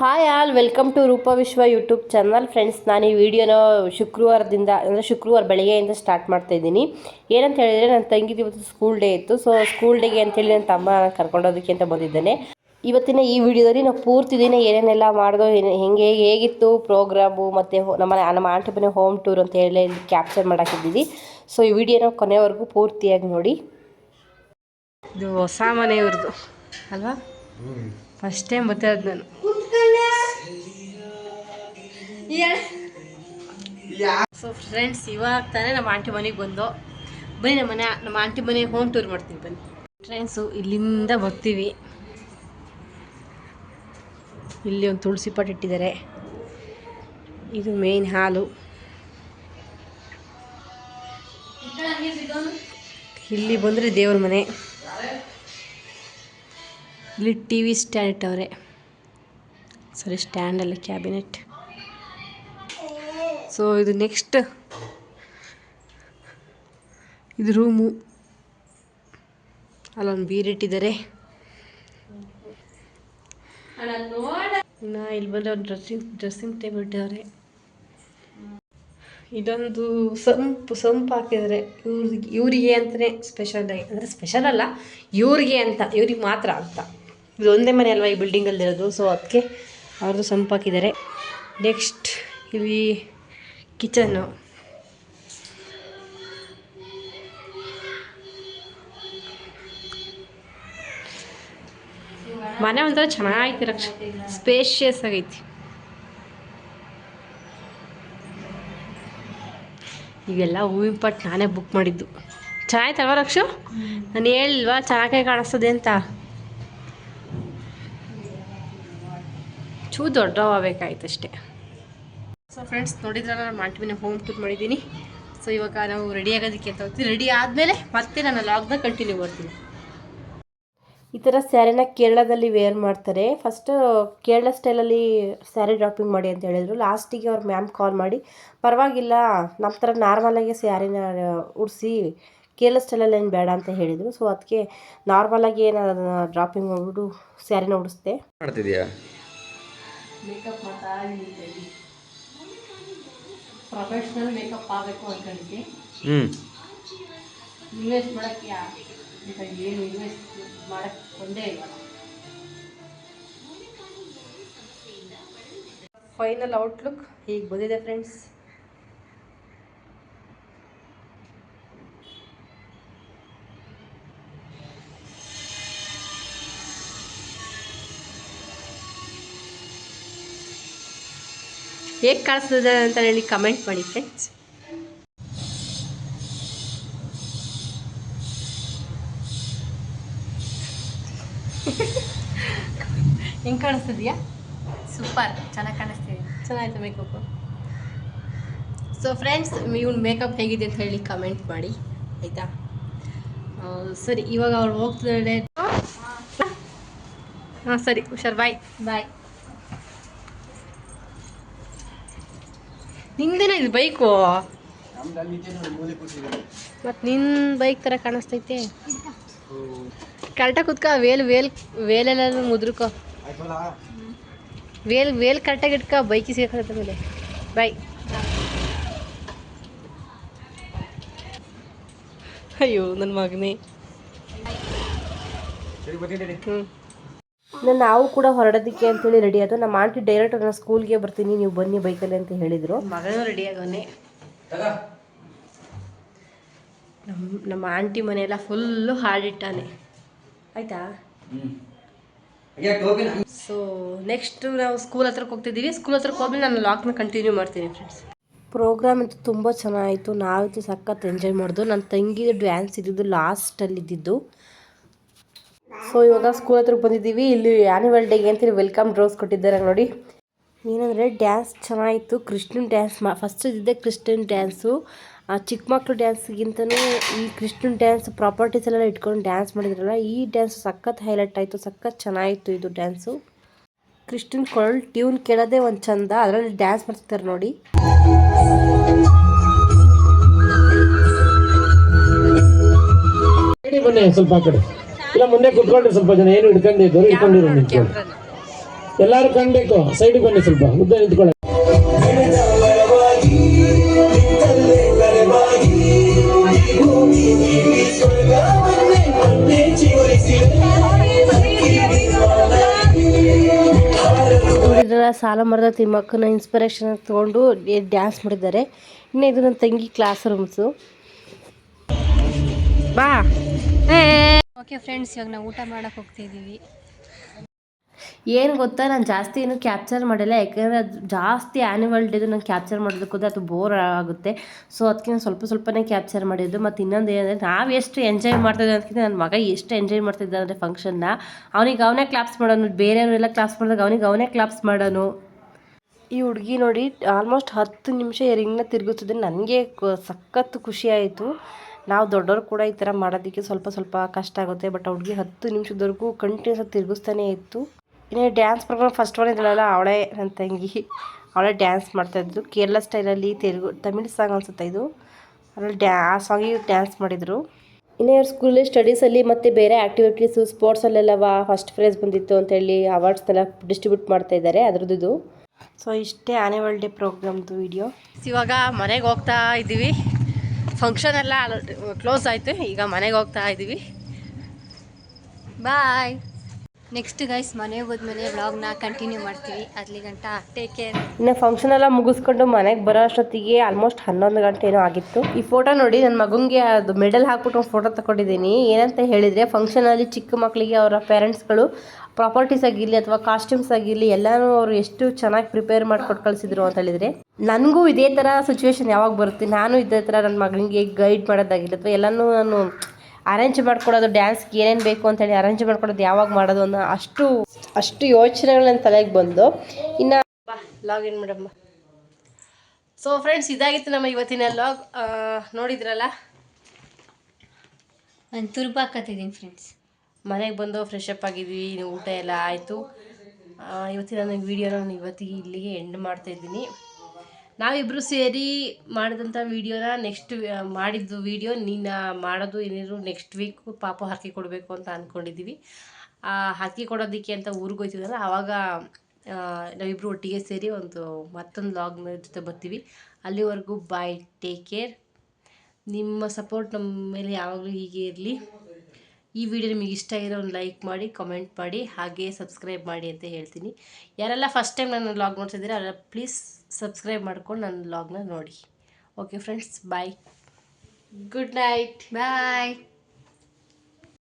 Hi all, welcome to ರೂಪ ವಿಶ್ವ YouTube channel. Friends, ನಾನು ಈ ವಿಡಿಯೋನ ಶುಕ್ರವಾರದಿಂದ, ಅಂದರೆ ಶುಕ್ರವಾರ ಬೆಳಗ್ಗೆಯಿಂದ ಸ್ಟಾರ್ಟ್ ಮಾಡ್ತಾ ಇದ್ದೀನಿ. ಏನಂತ ಹೇಳಿದರೆ, ನನ್ನ ತಂಗಿದು ಇವತ್ತು ಸ್ಕೂಲ್ ಡೇ ಇತ್ತು. ಸೊ ಸ್ಕೂಲ್ ಡೇಗೆ ಅಂತೇಳಿ ನನ್ನ ತಮ್ಮ ಕರ್ಕೊಂಡೋದಕ್ಕೆ ಅಂತ ಬಂದಿದ್ದೇನೆ. ಇವತ್ತಿನ ಈ ವಿಡಿಯೋದಲ್ಲಿ ನಾವು ಪೂರ್ತಿ ದಿನ ಏನೇನೆಲ್ಲ ಮಾಡಿದೋ ಹೆಂಗೆ, ಹೇಗಿತ್ತು ಪ್ರೋಗ್ರಾಮು ಮತ್ತು ನಮ್ಮ ನಮ್ಮ ಆಂಟಿ ಮನೆ ಹೋಮ್ ಟೂರ್ ಅಂತ ಹೇಳಿ ಕ್ಯಾಪ್ಚರ್ ಮಾಡಾಕಿದ್ದೀವಿ. ಸೊ ಈ ವಿಡಿಯೋನ ಕೊನೆವರೆಗೂ ಪೂರ್ತಿಯಾಗಿ ನೋಡಿ. ಇದು ಹೊಸ ಮನೆಯವ್ರದ್ದು ಅಲ್ವಾ? ಫಸ್ಟ್ ಟೈಮ್ ಬರ್ತಾ ನಾನು. ಸೊ ಫ್ರೆಂಡ್ಸ್ ಇವಾಗ ತಾನೇ ನಮ್ಮ ಆಂಟಿ ಮನೆಗೆ ಬಂದು. ಬನ್ನಿ ನಮ್ಮ ಮನೆ ನಮ್ಮ ಆಂಟಿ ಮನೆಗೆ ಹೋಮ್ ಟೂರ್ ಮಾಡ್ತೀವಿ ಬನ್ನಿ. ಫ್ರೆಂಡ್ಸು ಇಲ್ಲಿಂದ ಬರ್ತೀವಿ. ಇಲ್ಲಿ ಒಂದು ತುಳಸಿ ಪಾಟ್ ಇಟ್ಟಿದ್ದಾರೆ. ಇದು ಮೇನ್ ಹಾಲು ಇಲ್ಲಿ ಬಂದರೆ ದೇವ್ರ ಮನೆ. ಇಲ್ಲಿ ಟಿ ವಿ ಸ್ಟ್ಯಾಂಡ್ ಇಟ್ಟವ್ರೆ. ಸಾರಿ ಸ್ಟ್ಯಾಂಡಲ್ಲಿ ಕ್ಯಾಬಿನೆಟ್ ಸೊ ಇದು ನೆಕ್ಸ್ಟ್ ಇದು ರೂಮು ಅಲ್ಲೊಂದು ಬೀರಿಟ್ಟಿದ್ದಾರೆ ಇನ್ನು ಇಲ್ಲಿ ಬಂದರೆ ಒಂದು ಡ್ರೆಸ್ಸಿಂಗ್ ಡ್ರೆಸ್ಸಿಂಗ್ ಟೇಬಲ್ ಇಟ್ಟಿದ್ದಾರೆ. ಇದೊಂದು ಸಂಪು ಸಂಪು ಹಾಕಿದ್ದಾರೆ. ಇವ್ರಿಗೆ ಇವರಿಗೆ ಅಂತಲೇ ಸ್ಪೆಷಲ್ ಆಗಿ ಅಂದರೆ ಸ್ಪೆಷಲ್ ಅಲ್ಲ ಇವ್ರಿಗೆ ಅಂತ ಇವ್ರಿಗೆ ಮಾತ್ರ ಅಂತ. ಇದು ಒಂದೇ ಮನೆ ಅಲ್ವಾ ಈ ಬಿಲ್ಡಿಂಗಲ್ಲಿರೋದು ಸೊ ಅದಕ್ಕೆ ಅವ್ರದ್ದು ಸಂಪು ಹಾಕಿದ್ದಾರೆ. ನೆಕ್ಸ್ಟ್ ಇಲ್ಲಿ ಕಿಚನ್ನು. ಮನೆ ಒಂಥರ ಚೆನ್ನಾಗೈತಿ ರಕ್ಷ ಸ್ಪೇಷಿಯಸ್ ಆಗೈತಿ. ಇವೆಲ್ಲ ಹೂವಿನ ಪಟ್ಟು ನಾನೇ ಬುಕ್ ಮಾಡಿದ್ದು. ಚೆನ್ನಾಯ್ತಲ್ವ ರಕ್ಷು? ನಾನು ಹೇಳಿಲ್ವಾ, ಚೆನ್ನಾಗೇ ಕಾಣಿಸ್ತದೆ ಅಂತ? ಚೂ ದೊಡ್ಡವಾಗಬೇಕಾಯ್ತು ಅಷ್ಟೇ ಸೊ ಫ್ರೆಂಡ್ಸ್ ನೋಡಿದ್ರೆ ನಾನು ಮಾಡ್ತೀನಿ ಹೋಮ್ ಟೂರ್ ಮಾಡಿದ್ದೀನಿ. ಸೊ ಇವಾಗ ನಾವು ರೆಡಿ ಆಗೋದಕ್ಕೆ ಅಂತ ಹೋಗ್ತೀವಿ. ರೆಡಿ ಆದಮೇಲೆ ಮತ್ತೆ ನಾನು ಲಾಗ್ನ ಕಂಟಿನ್ಯೂ ಮಾಡ್ತೀನಿ. ಈ ಥರ ಸ್ಯಾರಿನ ಕೇರಳದಲ್ಲಿ ವೇರ್ ಮಾಡ್ತಾರೆ. ಫಸ್ಟು ಕೇರಳ ಸ್ಟೈಲಲ್ಲಿ ಸ್ಯಾರಿ ಡ್ರಾಪಿಂಗ್ ಮಾಡಿ ಅಂತ ಹೇಳಿದರು. ಲಾಸ್ಟಿಗೆ ಅವ್ರ ಮ್ಯಾಮ್ ಕಾಲ್ ಮಾಡಿ ಪರವಾಗಿಲ್ಲ ನಮ್ಮ ಥರ ನಾರ್ಮಲಾಗಿ ಸ್ಯಾರಿನ ಉಡಿಸಿ ಕೇರಳ ಸ್ಟೈಲಲ್ಲಿ ಏನು ಬೇಡ ಅಂತ ಹೇಳಿದರು. ಸೊ ಅದಕ್ಕೆ ನಾರ್ಮಲಾಗಿ ಏನು ಡ್ರಾಪಿಂಗ್ ಮಾಡಿಬಿಟ್ಟು ಸ್ಯಾರಿನ ಉಡಿಸ್ದೆ. ಮಾಡ್ತಿದ್ಯಾ? ಮೇಕಪ್ ಮಾಡ್ತಾ ಪ್ರೊಫೆಷ್ನಲ್ ಮೇಕಪ್ ಆಗಬೇಕು ಅನ್ಕೊಂಡಿದ್ದೆ. ಹ್ಞೂ ಇನ್ವೆಸ್ಟ್ ಮಾಡೋಕ್ಕೆ ಯಾ ಅಂತ ಏನು ಇನ್ವೆಸ್ಟ್ ಮಾಡೋಕ್ಕೆ ಒಂದೇ ಇಲ್ವಲ್ಲ ಫೈನಲ್ ಔಟ್ಲುಕ್ ಹೀಗೆ ಬಂದಿದೆ ಫ್ರೆಂಡ್ಸ್ ಹೇಗೆ ಕಾಣಿಸ್ತದೆ ಅಂತ ಹೇಳಿ ಕಮೆಂಟ್ ಮಾಡಿ ಫ್ರೆಂಡ್ಸ್ ಹೆಂಗೆ ಕಾಣಿಸ್ತಿದ್ಯಾ? ಸೂಪರ್. ಚೆನ್ನಾಗಿ ಕಾಣಿಸ್ತೀವಿ ಚೆನ್ನಾಗಿತ್ತು ಮೇಕಪ್ಪು ಸೊ ಫ್ರೆಂಡ್ಸ್ ಇವ್ನ ಮೇಕಪ್ ಹೇಗಿದೆ ಅಂತ ಹೇಳಿ ಕಮೆಂಟ್ ಮಾಡಿ ಆಯಿತಾ? ಸರಿ ಇವಾಗ ಅವ್ರು ಹೋಗ್ತಿದ್ದಾಳೆ ಹಾಂ. ಸರಿ ಹುಷಾರ್ ಬಾಯ್ ಬಾಯ್ ನಿಂದೇನ ಇದು ಬೈಕು? ಮತ್ತು ನಿನ್ನ ಬೈಕ್ ಥರ ಕಾಣಿಸ್ತೈತೆ. ಕರೆಕ್ಟಾಗಿ ಕುತ್ಕ ವೇಲ್ ವೇಲ್ ವೇಲೆಲ್ಲ ಮುದ್ರಕೋ. ವೇಲ್ ವೇಲ್ ಕರೆಕ್ಟಾಗಿ ಇಟ್ಕ ಬೈಕಿಗೆ ಸಿಗತ್ತೆ ಮೇಲೆ. ಬಾಯ್ ಅಯ್ಯೋ ನನ್ನ ಮಗನೇ. ಹ್ಞೂ ನಾವು ಕೂಡ ಹೊರಡೋದಕ್ಕೆ ಅಂತೇಳಿ ರೆಡಿ ಆಯಿತು ನಮ್ಮ ಆಂಟಿ ಡೈರೆಕ್ಟ್ ನಾನು ಸ್ಕೂಲ್ಗೆ ಬರ್ತೀನಿ ನೀವು ಬನ್ನಿ ಬೈಕಲ್ಲಿ ಅಂತ ಹೇಳಿದರು. ಮಗನೂ ರೆಡಿ ಆಗೋನೆ ನಮ್ಮ ನಮ್ಮ ಆಂಟಿ ಮನೆಯೆಲ್ಲ ಫುಲ್ಲು ಹಾಡಿಟ್ಟಾನೆ ಆಯ್ತಾ? ಸೊ ನೆಕ್ಸ್ಟ್ ನಾವು ಸ್ಕೂಲ್ ಹತ್ರಕ್ಕೆ ಹೋಗ್ತಿದ್ದೀವಿ. ಸ್ಕೂಲ್ ಹತ್ರಕ್ಕೆ ಹೋದ್ಮೇಲೆ ನಾನು ಲಾಕ್ನ ಕಂಟಿನ್ಯೂ ಮಾಡ್ತೀನಿ ಫ್ರೆಂಡ್ಸ್ ಪ್ರೋಗ್ರಾಮ್ ಅಂತೂ ತುಂಬ ಚೆನ್ನಾಗಿತ್ತು. ನಾವಂತೂ ಸಖತ್ ಎಂಜಾಯ್ ಮಾಡಿದ್ವು ನನ್ನ ತಂಗಿದು ಡ್ಯಾನ್ಸ್ ಇದ್ದಿದ್ದು ಲಾಸ್ಟಲ್ಲಿ ಇದ್ದಿದ್ದು ಸೊ ಇವಾಗ ಸ್ಕೂಲ್ ಹತ್ರ ಬಂದಿದ್ದೀವಿ. ಇಲ್ಲಿ ಆ್ಯನಿವಲ್ ಡೇಗೆ ಅಂತೇಳಿ ವೆಲ್ಕಮ್ ಡ್ರೋಸ್ ಕೊಟ್ಟಿದ್ದಾರೆ ನೋಡಿ. ಏನಂದರೆ ಡ್ಯಾನ್ಸ್ ಚೆನ್ನಾಗಿತ್ತು. ಕೃಷ್ಣನ್ ಡ್ಯಾನ್ಸ್ ಮಾ ಫಸ್ಟ್ ಇದ್ದಿದ್ದೆ ಕೃಷ್ಣನ್ ಡ್ಯಾನ್ಸು ಆ, ಚಿಕ್ಕ ಮಕ್ಕಳು ಡ್ಯಾನ್ಸ್ಗಿಂತನೂ ಈ ಕೃಷ್ಣನ್ ಡ್ಯಾನ್ಸ್ ಪ್ರಾಪರ್ಟೀಸ್ ಎಲ್ಲ ಇಟ್ಕೊಂಡು ಡ್ಯಾನ್ಸ್ ಮಾಡಿದ್ರಲ್ಲ, ಈ ಡ್ಯಾನ್ಸ್ ಸಖತ್ ಹೈಲೈಟ್ ಆಯಿತು. ಸಖತ್ ಚೆನ್ನಾಗಿತ್ತು ಇದು ಡ್ಯಾನ್ಸು ಕೃಷ್ಣನ್ ಕೊಳಲ್ ಟ್ಯೂನ್ ಕೇಳೋದೇ ಒಂದು ಚಂದ. ಅದರಲ್ಲಿ ಡ್ಯಾನ್ಸ್ ಮಾಡ್ತಾರೆ ನೋಡಿ. ಸ್ವಲ್ಪ ಕಡೆ. ಇಲ್ಲ ಮುಂದೆ ಕುತ್ಕೊಂಡ್ರಿ ಸ್ವಲ್ಪ ಜನ ಏನು ಹಿಡ್ಕೊಂಡಿದ್ದವ್ರು ಹಿಡ್ಕೊಂಡಿರೋ ನಿಂತ್ಕೊಂಡು. ಎಲ್ಲಾರು ಕಾಣ್ಬೇಕು ಸೈಡ್ ಬನ್ನಿ ಸ್ವಲ್ಪ ಉದ್ದ ನಿಂತ್ಕೊಳ್ಳಿ. ಸಾಲ ಮರದ ತಿಮ್ಮಕ್ಕನ ಇನ್ಸ್ಪಿರೇಷನ್ ತಗೊಂಡು ಡ್ಯಾನ್ಸ್ ಮಾಡಿದ್ದಾರೆ. ಇನ್ನು ಇದು ನನ್ನ ತಂಗಿ ಕ್ಲಾಸ್ ರೂಮ್ಸು ಬಾ ಓಕೆ ಫ್ರೆಂಡ್ಸ್ ಇವಾಗ ನಾವು ಊಟ ಮಾಡಕ್ಕೆ ಹೋಗ್ತಿದ್ದೀವಿ. ಏನು ಗೊತ್ತಾ? ನಾನು ಜಾಸ್ತಿ ಏನು ಕ್ಯಾಪ್ಚರ್ ಮಾಡಿಲ್ಲ. ಯಾಕಂದರೆ ಅದು ಜಾಸ್ತಿ ಆ್ಯನಿವಲ್ ಡೇದು ನಾನು ಕ್ಯಾಪ್ಚರ್ ಮಾಡೋದಕ್ಕೆ ಹೋದ್ರೆ ಅದು ಬೋರ್ ಆಗುತ್ತೆ. ಸೊ ಅದಕ್ಕೆ ನಾನು ಸ್ವಲ್ಪ ಸ್ವಲ್ಪನೇ ಕ್ಯಾಪ್ಚರ್ ಮಾಡಿದ್ದು. ಮತ್ತು ಇನ್ನೊಂದು ಏನಂದರೆ, ನಾವು ಎಷ್ಟು ಎಂಜಾಯ್ ಮಾಡ್ತಿದ್ದೆ ಅದಕ್ಕಿಂತ ನನ್ನ ಮಗ ಎಷ್ಟು ಎಂಜಾಯ್ ಮಾಡ್ತಿದ್ದ ಅಂದರೆ ಫಂಕ್ಷನ್ನ ಅವನಿಗೆ ಅವನೇ ಕ್ಲಾಪ್ಸ್ ಮಾಡೋನು. ಬೇರೆಯವರೆಲ್ಲ ಕ್ಲಾಪ್ಸ್ ಮಾಡಿದಾಗ ಅವನಿಗೆ ಅವನೇ ಕ್ಲಾಪ್ಸ್ ಮಾಡೋನು. ಈ ಹುಡುಗಿ ನೋಡಿ ಆಲ್ಮೋಸ್ಟ್ ಹತ್ತು ನಿಮಿಷ ರಿಂಗ್ನ ತಿರುಗಿಸಿದ್ರೆ ನನಗೆ ಸಖತ್ತು ಖುಷಿ ಆಯಿತು. ನಾವು ದೊಡ್ಡವರು ಕೂಡ ಈ ಥರ ಮಾಡೋದಕ್ಕೆ ಸ್ವಲ್ಪ ಸ್ವಲ್ಪ ಕಷ್ಟ ಆಗುತ್ತೆ. ಬಟ್ ಅವ್ಳಿಗೆ ಹುಡುಗಿ ಹತ್ತು ನಿಮಿಷದವರೆಗೂ ಕಂಟಿನ್ಯೂಸ್ ಆಗಿ ತಿರುಗಿಸ್ತಾನೆ ಇತ್ತು. ಇನ್ನೇ ಡ್ಯಾನ್ಸ್ ಪ್ರೋಗ್ರಾಮ್ ಫಸ್ಟ್ ಒನ್ ಇದ್ರಲ್ಲ ಅವಳೇ ನನ್ನ ತಂಗಿ. ಅವಳೇ ಡ್ಯಾನ್ಸ್ ಮಾಡ್ತಾಯಿದ್ರು ಕೇರಳ ಸ್ಟೈಲಲ್ಲಿ ತೆಲುಗು ತಮಿಳ್ ಸಾಂಗ್ ಅನ್ಸುತ್ತೆ ಇದು? ಅದರಲ್ಲಿ ಡ್ಯಾ ಆ ಸಾಂಗಿಗೆ ಡ್ಯಾನ್ಸ್ ಮಾಡಿದರು. ಇನ್ನೇ ಇವ್ರ ಸ್ಕೂಲಲ್ಲಿ ಸ್ಟಡೀಸಲ್ಲಿ ಮತ್ತು ಬೇರೆ ಆ್ಯಕ್ಟಿವಿಟೀಸು ಸ್ಪೋರ್ಟ್ಸಲ್ಲೆಲ್ಲ ಫಸ್ಟ್ ಪ್ರೈಸ್ ಬಂದಿತ್ತು ಅಂತೇಳಿ ಅವಾರ್ಡ್ಸ್ನೆಲ್ಲ ಡಿಸ್ಟ್ರಿಬ್ಯೂಟ್ ಮಾಡ್ತಾ ಇದ್ದಾರೆ. ಅದ್ರದ್ದು ಇದು. ಸೊ ಇಷ್ಟೇ ಆ್ಯನಿವಲ್ ಡೇ ಪ್ರೋಗ್ರಾಮ್ದು ವಿಡಿಯೋ ಇವಾಗ ಮನೆಗೆ ಹೋಗ್ತಾ ಇದ್ದೀವಿ. ಫಂಕ್ಷನ್ ಎಲ್ಲ ಕ್ಲೋಸ್ ಆಯಿತು ಈಗ ಮನೆಗೆ ಹೋಗ್ತಾ ಇದ್ದೀವಿ ಬಾಯ್ ನೆಕ್ಸ್ಟ್ ಗೈಸ್ ಮನೆಗೆ ಹೋದ್ಮೇಲೆ ವ್ಲಾಗ್ನ ಕಂಟಿನ್ಯೂ ಮಾಡ್ತೀವಿ. ಅಲ್ಲಿ ಗಂಟ ಟೇಕ್ ಕೇರ್ ಇನ್ನು ಫಂಕ್ಷನ್ ಎಲ್ಲ ಮುಗಿಸ್ಕೊಂಡು ಮನೆಗೆ ಬರೋ ಅಷ್ಟೊತ್ತಿಗೆ ಆಲ್ಮೋಸ್ಟ್ ಹನ್ನೊಂದು ಗಂಟೆ ಏನೋ ಆಗಿತ್ತು. ಈ ಫೋಟೋ ನೋಡಿ ನನ್ನ ಮಗನಿಗೆ ಅದು ಮೆಡಲ್ ಹಾಕ್ಬಿಟ್ಟು ಒಂದು ಫೋಟೋ ತಗೊಂಡಿದ್ದೀನಿ. ಏನಂತ ಹೇಳಿದರೆ ಫಂಕ್ಷನಲ್ಲಿ ಚಿಕ್ಕ ಮಕ್ಕಳಿಗೆ ಅವರ ಪೇರೆಂಟ್ಸ್ಗಳು ಪ್ರಾಪರ್ಟೀಸ್ ಆಗಿರಲಿ ಅಥವಾ ಕಾಸ್ಟ್ಯೂಮ್ಸ್ ಆಗಿರಲಿ ಎಲ್ಲನೂ ಅವರು ಎಷ್ಟು ಚೆನ್ನಾಗಿ ಪ್ರಿಪೇರ್ ಮಾಡಿಕೊಟ್ಟು ಕಳಿಸಿದ್ರು ಅಂತ ಹೇಳಿದರೆ. ನನಗೂ ಇದೇ ಥರ ಸಿಚುವೇಶನ್ ಯಾವಾಗ ಬರುತ್ತೆ ನಾನು ಇದೇ ಥರ ನನ್ನ ಮಗನಿಗೆ ಗೈಡ್ ಮಾಡೋದಾಗಿಲ್ಲ ಅಥವಾ ಎಲ್ಲನೂ ನಾನು ಅರೇಂಜ್ ಮಾಡ್ಕೊಡೋದು ಡ್ಯಾನ್ಸ್ಗೆ ಏನೇನು ಬೇಕು ಅಂತೇಳಿ ಅರೇಂಜ್ ಮಾಡ್ಕೊಡೋದು ಯಾವಾಗ ಮಾಡೋದು ಅನ್ನೋ ಅಷ್ಟು ಅಷ್ಟು ಯೋಚನೆಗಳು ನನ್ನ ತಲೆಗೆ ಬಂದು ಇನ್ನು ಲಾಗಿನ್ ಮೇಡಮ್. ಸೊ ಫ್ರೆಂಡ್ಸ್ ಇದಾಗಿತ್ತು ನಮ್ಮ ಇವತ್ತಿನ ಲಾಗ್ ನೋಡಿದ್ರಲ್ಲ? ನಾನು ತುರ್ಬಾಕತ್ತಿದ್ದೀನಿ ಫ್ರೆಂಡ್ಸ್ ಮನೆಗೆ ಬಂದು ಫ್ರೆಶ್ ಅಪ್ ಆಗಿದ್ವಿ ಊಟ ಎಲ್ಲ ಆಯಿತು. ಇವತ್ತಿನ ನನ್ನ ವೀಡಿಯೋನ ನಾನು ಇವತ್ತಿಗೆ ಇಲ್ಲಿಗೆ ಎಂಡ್ ಮಾಡ್ತಾ ಇದ್ದೀನಿ. ನಾವಿಬ್ಬರು ಸೇರಿ ಮಾಡಿದಂಥ ವೀಡಿಯೋನ ನೆಕ್ಸ್ಟ್ ಮಾಡಿದ್ದು ವೀಡಿಯೋ, ನೀನು ಮಾಡೋದು ಏನಿದ್ರು ನೆಕ್ಸ್ಟ್ ವೀಕ್ ಪಾಪ ಹಾಕಿ ಕೊಡಬೇಕು ಅಂತ ಅಂದ್ಕೊಂಡಿದ್ದೀವಿ ಹಾಕಿ ಕೊಡೋದಕ್ಕೆ ಅಂತ ಊರಿಗೆ ಹೋಗ್ತಿದ್ವಲ್ಲ ಆವಾಗ ನಾವಿಬ್ಬರು ಒಟ್ಟಿಗೆ ಸೇರಿ ಒಂದು ಮತ್ತೊಂದು ಲಾಗ್ನ ಜೊತೆ ಬರ್ತೀವಿ. ಅಲ್ಲಿವರೆಗೂ ಬಾಯ್ ಟೇಕ್ ಕೇರ್ ನಿಮ್ಮ ಸಪೋರ್ಟ್ ನಮ್ಮ ಮೇಲೆ ಯಾವಾಗಲೂ ಹೀಗೆ ಇರಲಿ. ಈ ವಿಡಿಯೋ ನಿಮಗೆ ಇಷ್ಟ ಇರೋ ಒಂದು ಲೈಕ್ ಮಾಡಿ ಕಮೆಂಟ್ ಮಾಡಿ, ಹಾಗೆ ಸಬ್ಸ್ಕ್ರೈಬ್ ಮಾಡಿ ಅಂತ ಹೇಳ್ತೀನಿ. ಯಾರೆಲ್ಲ ಫಸ್ಟ್ ಟೈಮ್ ನಾನು ಲಾಗ್ ನೋಡ್ತಿದ್ದೀರಾ ಅವರೆಲ್ಲ ಪ್ಲೀಸ್ ಸಬ್ಸ್ಕ್ರೈಬ್ ಮಾಡ್ಕೊಂಡು ನನ್ನ ಲಾಗ್ನ ನೋಡಿ. Okay friends bye good night bye